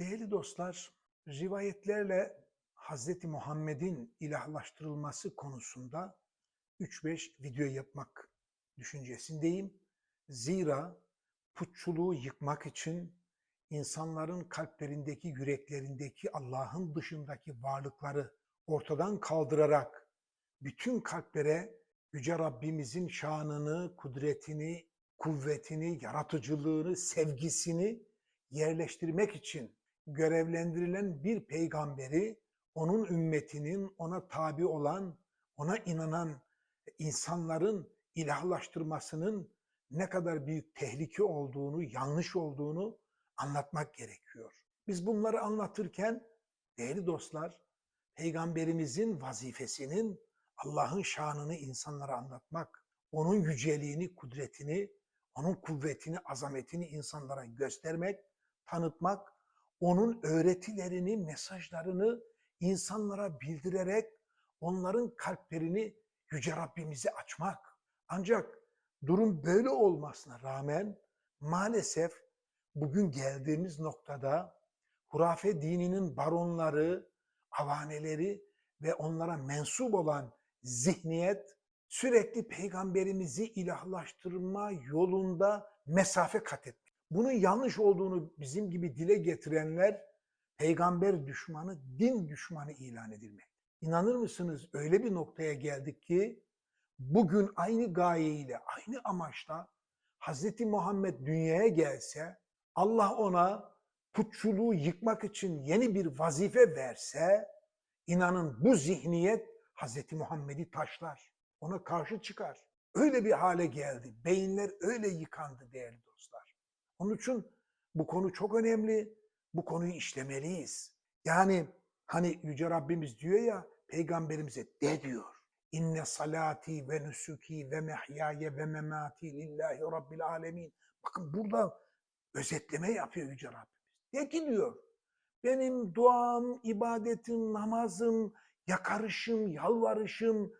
Değerli dostlar, rivayetlerle Hz. Muhammed'in ilahlaştırılması konusunda 3-5 video yapmak düşüncesindeyim. Zira putçuluğu yıkmak için insanların kalplerindeki, yüreklerindeki Allah'ın dışındaki varlıkları ortadan kaldırarak bütün kalplere Yüce Rabbimizin şanını, kudretini, kuvvetini, yaratıcılığını, sevgisini yerleştirmek için görevlendirilen bir peygamberi onun ümmetinin ona tabi olan, ona inanan insanların ilahlaştırmasının ne kadar büyük tehlike olduğunu, yanlış olduğunu anlatmak gerekiyor. Biz bunları anlatırken değerli dostlar, peygamberimizin vazifesinin Allah'ın şanını insanlara anlatmak, onun yüceliğini, kudretini, onun kuvvetini, azametini insanlara göstermek, tanıtmak, onun öğretilerini, mesajlarını insanlara bildirerek onların kalplerini Yüce Rabbimize açmak. Ancak durum böyle olmasına rağmen maalesef bugün geldiğimiz noktada hurafe dininin baronları, avaneleri ve onlara mensup olan zihniyet sürekli peygamberimizi ilahlaştırma yolunda mesafe kat etmek. Bunun yanlış olduğunu bizim gibi dile getirenler peygamber düşmanı, din düşmanı ilan edilmek. İnanır mısınız öyle bir noktaya geldik ki bugün aynı gayeyle, aynı amaçla Hz. Muhammed dünyaya gelse, Allah ona putçuluğu yıkmak için yeni bir vazife verse, inanın bu zihniyet Hz. Muhammed'i taşlar, ona karşı çıkar. Öyle bir hale geldi. Beyinler öyle yıkandı değerli dostlar. Onun için bu konu çok önemli. Bu konuyu işlemeliyiz. Yani hani Yüce Rabbimiz diyor ya peygamberimize de diyor. İnne salati ve nusuki ve mehyaye ve memati lillahi rabbil alemin. Bakın burada özetleme yapıyor Yüce Rabbimiz. De ki diyor benim duam, ibadetim, namazım, yakarışım, yalvarışım,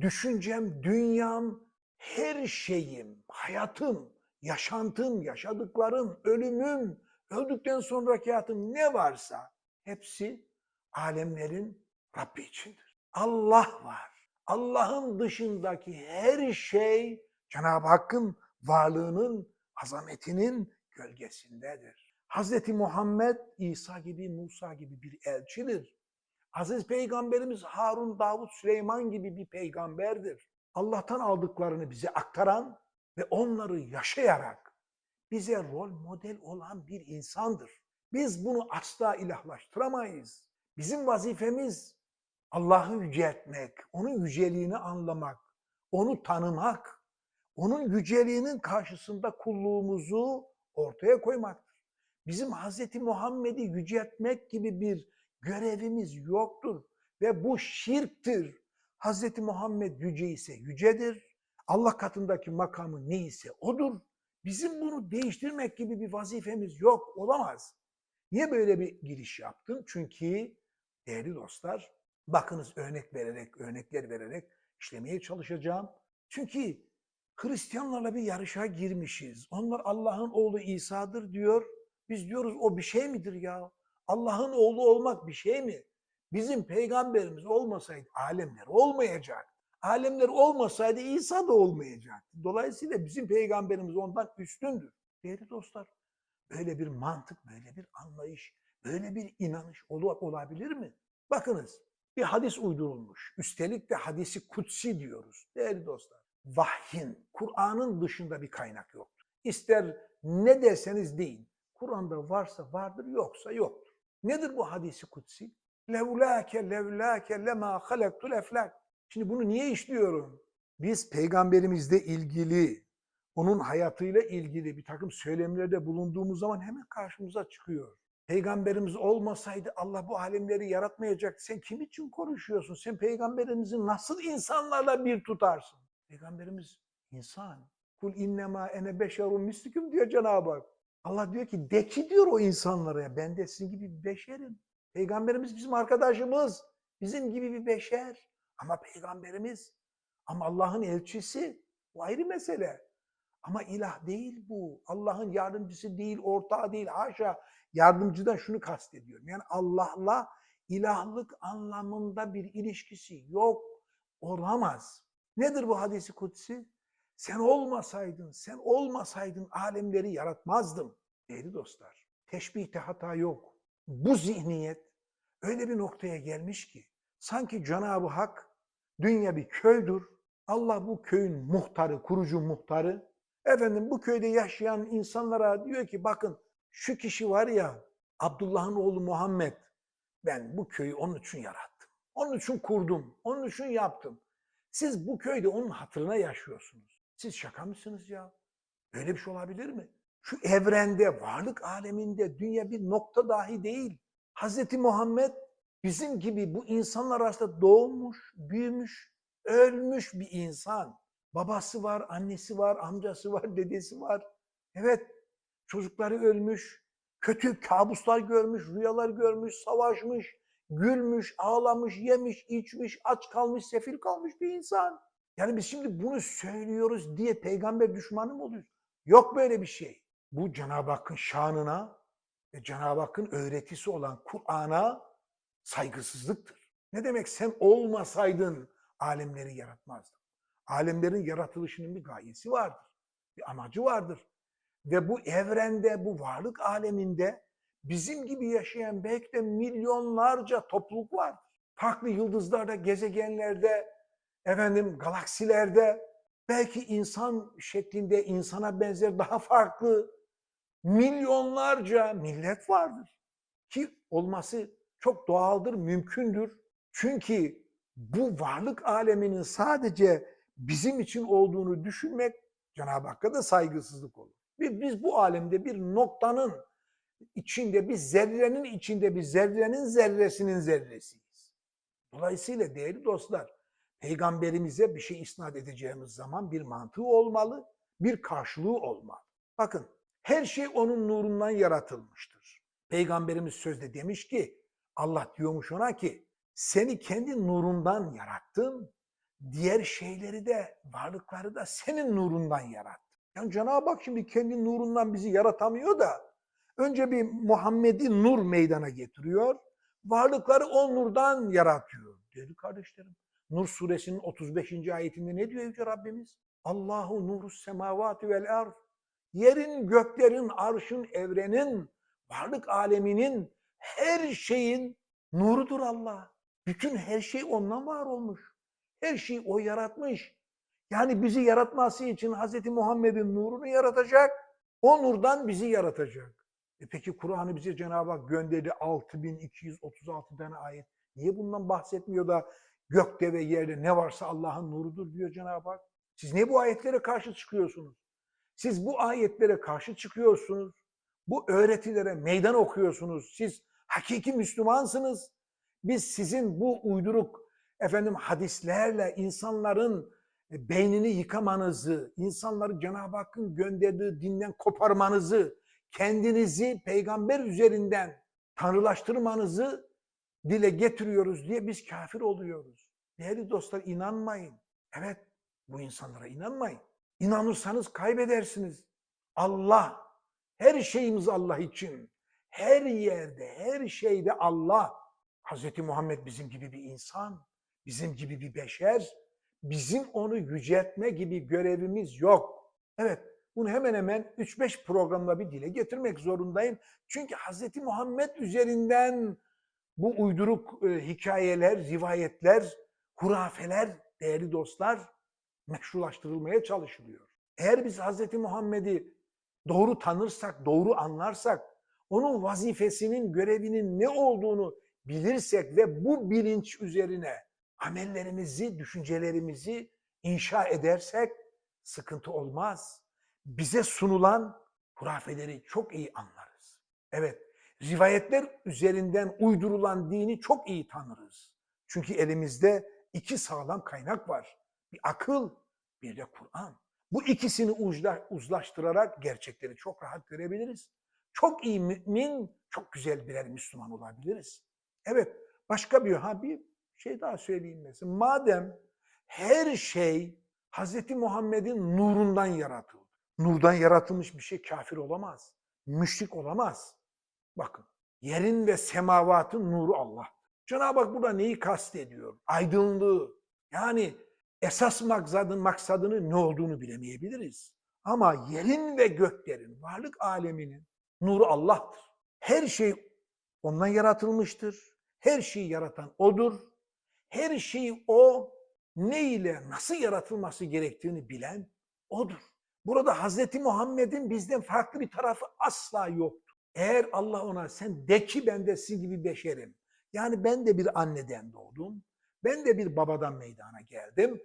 düşüncem, dünyam, her şeyim, hayatım, yaşantım, yaşadıklarım, ölümüm, öldükten sonraki hayatım ne varsa hepsi alemlerin Rabbi içindir. Allah var. Allah'ın dışındaki her şey Cenab-ı Hakk'ın varlığının, azametinin gölgesindedir. Hazreti Muhammed İsa gibi, Musa gibi bir elçidir. Aziz Peygamberimiz Harun, Davut, Süleyman gibi bir peygamberdir. Allah'tan aldıklarını bize aktaran ve onları yaşayarak bize rol model olan bir insandır. Biz bunu asla ilahlaştıramayız. Bizim vazifemiz Allah'ı yüceltmek, onun yüceliğini anlamak, onu tanımak, onun yüceliğinin karşısında kulluğumuzu ortaya koymaktır. Bizim Hz. Muhammed'i yüceltmek gibi bir görevimiz yoktur ve bu şirktir. Hz. Muhammed yüce ise yücedir. Allah katındaki makamı neyse odur. Bizim bunu değiştirmek gibi bir vazifemiz yok, olamaz. Niye böyle bir giriş yaptım? Çünkü değerli dostlar, bakınız örnek vererek, örnekler vererek işlemeye çalışacağım. Çünkü Hristiyanlarla bir yarışa girmişiz. Onlar Allah'ın oğlu İsa'dır diyor. Biz diyoruz o bir şey midir ya? Allah'ın oğlu olmak bir şey mi? Bizim peygamberimiz olmasaydı alemler olmayacak. Alemler olmasaydı İsa da olmayacak. Dolayısıyla bizim peygamberimiz ondan üstündür. Değerli dostlar, böyle bir mantık, böyle bir anlayış, böyle bir inanış olabilir mi? Bakınız, bir hadis uydurulmuş. Üstelik de hadisi kutsi diyoruz. Değerli dostlar, vahyin, Kur'an'ın dışında bir kaynak yoktur. İster ne derseniz deyin. Kur'an'da varsa vardır, yoksa yoktur. Nedir bu hadisi kutsi? Levlâke levlâke lemâ halektul eflak. Şimdi bunu niye işliyorum? Biz peygamberimizle ilgili, onun hayatıyla ilgili bir takım söylemlerde bulunduğumuz zaman hemen karşımıza çıkıyor. Peygamberimiz olmasaydı Allah bu alemleri yaratmayacaktı. Sen kim için konuşuyorsun? Sen peygamberimizi nasıl insanlarla bir tutarsın? Peygamberimiz insan. Kul innema ene beşerun mislikum diyor Cenab-ı Hak. Allah diyor ki de ki diyor o insanlara ya ben de sizin gibi bir beşerim. Peygamberimiz bizim arkadaşımız. Bizim gibi bir beşer. Ama peygamberimiz. Ama Allah'ın elçisi. Bu ayrı mesele. Ama ilah değil bu. Allah'ın yardımcısı değil, ortağı değil. Haşa. Yardımcıdan şunu kastediyorum. Yani Allah'la ilahlık anlamında bir ilişkisi yok, olamaz. Nedir bu hadisi kutsi? Sen olmasaydın, sen olmasaydın alemleri yaratmazdım. Değerli dostlar, teşbihte hata yok. Bu zihniyet öyle bir noktaya gelmiş ki sanki Cenab-ı Hak dünya bir köydür. Allah bu köyün muhtarı, kurucu muhtarı. Efendim bu köyde yaşayan insanlara diyor ki bakın şu kişi var ya Abdullah'ın oğlu Muhammed. Ben bu köyü onun için yarattım. Onun için kurdum. Onun için yaptım. Siz bu köyde onun hatırına yaşıyorsunuz. Siz şaka mısınız ya? Böyle bir şey olabilir mi? Şu evrende, varlık aleminde dünya bir nokta dahi değil. Hazreti Muhammed bizim gibi bu insanlar arasında doğmuş, büyümüş, ölmüş bir insan. Babası var, annesi var, amcası var, dedesi var. Evet, çocukları ölmüş, kötü kabuslar görmüş, rüyalar görmüş, savaşmış, gülmüş, ağlamış, yemiş, içmiş, aç kalmış, sefil kalmış bir insan. Yani biz şimdi bunu söylüyoruz diye peygamber düşmanı mı oluyoruz? Yok böyle bir şey. Bu Cenab-ı Hakk'ın şanına ve Cenab-ı Hakk'ın öğretisi olan Kur'an'a saygısızlıktır. Ne demek sen olmasaydın alemleri yaratmazdın. Alemlerin yaratılışının bir gayesi vardır. Bir amacı vardır. Ve bu evrende, bu varlık aleminde bizim gibi yaşayan belki de milyonlarca topluluk var. Farklı yıldızlarda, gezegenlerde, efendim galaksilerde, belki insan şeklinde insana benzer daha farklı milyonlarca millet vardır. Ki olması çok doğaldır, mümkündür. Çünkü bu varlık aleminin sadece bizim için olduğunu düşünmek Cenab-ı Hakk'a da saygısızlık olur. Biz, biz bu alemde bir noktanın içinde, bir zerrenin içinde, bir zerrenin zerresinin zerresiyiz. Dolayısıyla değerli dostlar, peygamberimize bir şey isnat edeceğimiz zaman bir mantığı olmalı, bir karşılığı olmalı. Bakın, her şey onun nurundan yaratılmıştır. Peygamberimiz sözde demiş ki, Allah diyormuş ona ki, seni kendi nurundan yarattım, diğer şeyleri de, varlıkları da senin nurundan yarattım. Yani Cenab-ı Hak şimdi kendi nurundan bizi yaratamıyor da, önce bir Muhammed'i nur meydana getiriyor, varlıkları o nurdan yaratıyor. Değerli kardeşlerim, Nur suresinin 35. ayetinde ne diyor Yüce Rabbimiz? Allahu nurus semavati vel ard. Yerin, göklerin, arşın, evrenin, varlık aleminin, her şeyin nurudur Allah. Bütün her şey ondan var olmuş. Her şeyi o yaratmış. Yani bizi yaratması için Hz. Muhammed'in nurunu yaratacak. O nurdan bizi yaratacak. E peki Kur'an'ı bize Cenab-ı Hak gönderdi 6236 tane ayet. Niye bundan bahsetmiyor da gökte ve yerde ne varsa Allah'ın nurudur diyor Cenab-ı Hak. Siz niye bu ayetlere karşı çıkıyorsunuz? Siz bu ayetlere karşı çıkıyorsunuz. Bu öğretilere meydan okuyorsunuz. Siz hakiki Müslümansınız. Biz sizin bu uyduruk efendim hadislerle insanların e, beynini yıkamanızı, insanları Cenab-ı Hakk'ın gönderdiği dinden koparmanızı, kendinizi peygamber üzerinden tanrılaştırmanızı dile getiriyoruz diye biz kafir oluyoruz. Değerli dostlar inanmayın. Evet bu insanlara inanmayın. İnanırsanız kaybedersiniz. Allah, her şeyimiz Allah için. Her yerde, her şeyde Allah. Hz. Muhammed bizim gibi bir insan, bizim gibi bir beşer. Bizim onu yüceltme gibi görevimiz yok. Evet, bunu hemen hemen 3-5 programda bir dile getirmek zorundayım. Çünkü Hz. Muhammed üzerinden bu uyduruk e, hikayeler, rivayetler, hurafeler değerli dostlar meşrulaştırılmaya çalışılıyor. Eğer biz Hz. Muhammed'i doğru tanırsak, doğru anlarsak, onun vazifesinin, görevinin ne olduğunu bilirsek ve bu bilinç üzerine amellerimizi, düşüncelerimizi inşa edersek sıkıntı olmaz. Bize sunulan hurafeleri çok iyi anlarız. Evet, rivayetler üzerinden uydurulan dini çok iyi tanırız. Çünkü elimizde iki sağlam kaynak var. Bir akıl, bir de Kur'an. Bu ikisini uzlaştırarak gerçekleri çok rahat görebiliriz. Çok iyi mümin, çok güzel birer Müslüman olabiliriz. Evet, başka bir ha bir şey daha söyleyeyim mesela. Madem her şey Hz. Muhammed'in nurundan yaratıldı. Nurdan yaratılmış bir şey kafir olamaz. Müşrik olamaz. Bakın yerin ve semavatın nuru Allah. Cenab-ı Hak burada neyi kastediyor? Aydınlığı. Yani esas maksadın maksadını ne olduğunu bilemeyebiliriz. Ama yerin ve göklerin, varlık aleminin nuru Allah'tır. Her şey ondan yaratılmıştır. Her şeyi yaratan O'dur. Her şeyi O ne ile nasıl yaratılması gerektiğini bilen O'dur. Burada Hazreti Muhammed'in bizden farklı bir tarafı asla yoktur. Eğer Allah ona sen de ki ben de sizin gibi beşerim. Yani ben de bir anneden doğdum. Ben de bir babadan meydana geldim.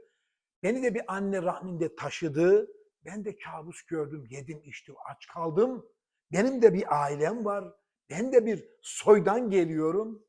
Beni de bir anne rahminde taşıdı. Ben de kabus gördüm, yedim, içtim, aç kaldım. Benim de bir ailem var. Ben de bir soydan geliyorum.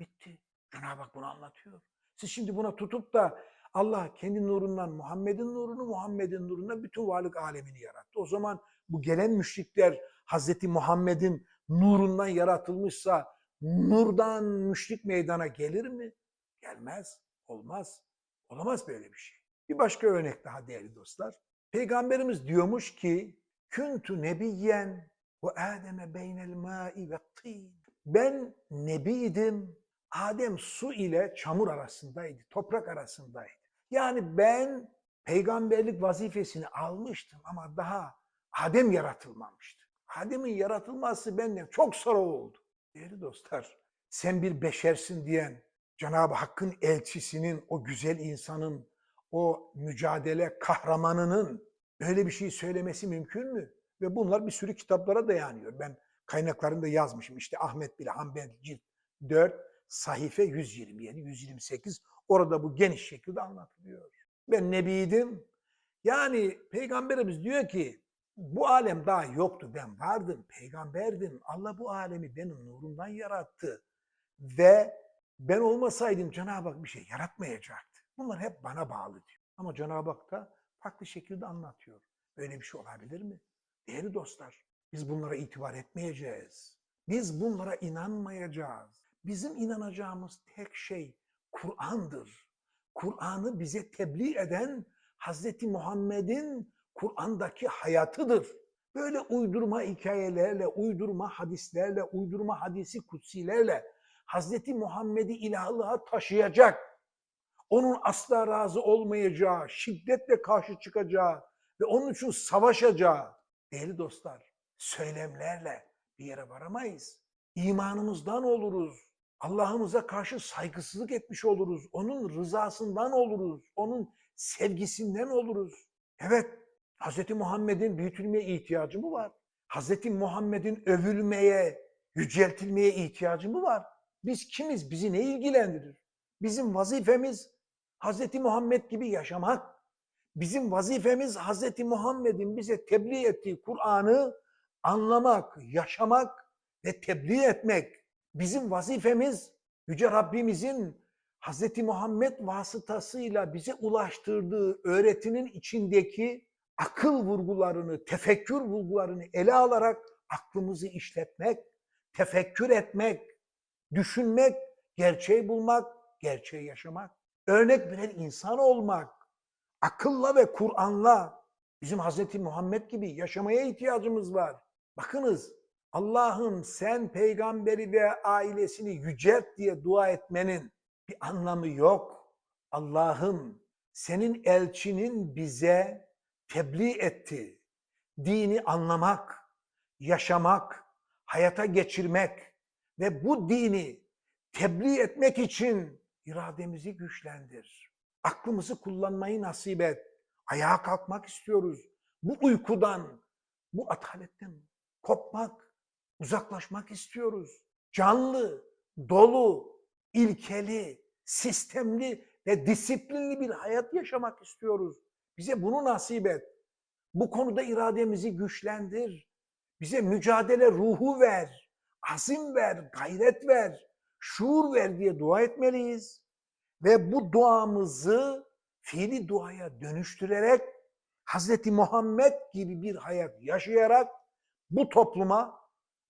Bitti. Cenab-ı Hak bunu anlatıyor. Siz şimdi buna tutup da Allah kendi nurundan Muhammed'in nurunu, Muhammed'in nurundan bütün varlık alemini yarattı. O zaman bu gelen müşrikler Hazreti Muhammed'in nurundan yaratılmışsa nurdan müşrik meydana gelir mi? Gelmez. Olmaz. Olamaz böyle bir şey. Bir başka örnek daha değerli dostlar. Peygamberimiz diyormuş ki Küntü nebiyyen ve Adem'e beynel ma'i ve tin. Ben nebiydim. Adem su ile çamur arasındaydı, toprak arasındaydı. Yani ben peygamberlik vazifesini almıştım ama daha Adem yaratılmamıştı. Adem'in yaratılması benden çok sonra oldu. Değerli dostlar, sen bir beşersin diyen Cenab-ı Hakk'ın elçisinin, o güzel insanın, o mücadele kahramanının böyle bir şey söylemesi mümkün mü? Ve bunlar bir sürü kitaplara dayanıyor. Ben kaynaklarında yazmışım. İşte Ahmet bile Hanbel cilt 4, sahife 127, 128. Orada bu geniş şekilde anlatılıyor. Ben nebiydim. Yani peygamberimiz diyor ki bu alem daha yoktu. Ben vardım, peygamberdim. Allah bu alemi benim nurumdan yarattı. Ve ben olmasaydım Cenab-ı Hak bir şey yaratmayacaktı. Bunlar hep bana bağlı diyor. Ama Cenab-ı Hak da farklı şekilde anlatıyor. Böyle bir şey olabilir mi? Değerli dostlar, biz bunlara itibar etmeyeceğiz. Biz bunlara inanmayacağız. Bizim inanacağımız tek şey Kur'an'dır. Kur'an'ı bize tebliğ eden Hazreti Muhammed'in Kur'an'daki hayatıdır. Böyle uydurma hikayelerle, uydurma hadislerle, uydurma hadisi kutsilerle Hazreti Muhammed'i ilahlığa taşıyacak, onun asla razı olmayacağı, şiddetle karşı çıkacağı ve onun için savaşacağı değerli dostlar söylemlerle bir yere varamayız. İmanımızdan oluruz. Allah'ımıza karşı saygısızlık etmiş oluruz. Onun rızasından oluruz. Onun sevgisinden oluruz. Evet, Hz. Muhammed'in büyütülmeye ihtiyacı mı var? Hz. Muhammed'in övülmeye, yüceltilmeye ihtiyacı mı var? Biz kimiz? Bizi ne ilgilendirir? Bizim vazifemiz Hz. Muhammed gibi yaşamak. Bizim vazifemiz Hz. Muhammed'in bize tebliğ ettiği Kur'an'ı anlamak, yaşamak ve tebliğ etmek. Bizim vazifemiz Yüce Rabbimizin Hz. Muhammed vasıtasıyla bize ulaştırdığı öğretinin içindeki akıl vurgularını, tefekkür vurgularını ele alarak aklımızı işletmek, tefekkür etmek, düşünmek, gerçeği bulmak, gerçeği yaşamak, örnek birer insan olmak, akılla ve Kur'an'la bizim Hz. Muhammed gibi yaşamaya ihtiyacımız var. Bakınız Allah'ım sen peygamberi ve ailesini yücelt diye dua etmenin bir anlamı yok. Allah'ım senin elçinin bize tebliğ etti. Dini anlamak, yaşamak, hayata geçirmek ve bu dini tebliğ etmek için irademizi güçlendir. Aklımızı kullanmayı nasip et. Ayağa kalkmak istiyoruz. Bu uykudan, bu ataletten kopmak, uzaklaşmak istiyoruz. Canlı, dolu, ilkeli, sistemli ve disiplinli bir hayat yaşamak istiyoruz. Bize bunu nasip et. Bu konuda irademizi güçlendir. Bize mücadele ruhu ver, azim ver, gayret ver, şuur ver diye dua etmeliyiz. Ve bu duamızı fiili duaya dönüştürerek Hz. Muhammed gibi bir hayat yaşayarak bu topluma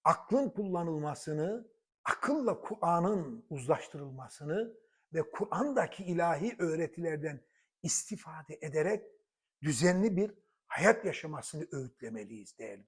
aklın kullanılmasını, akılla Kur'an'ın uzlaştırılmasını ve Kur'an'daki ilahi öğretilerden istifade ederek düzenli bir hayat yaşamasını öğütlemeliyiz değerli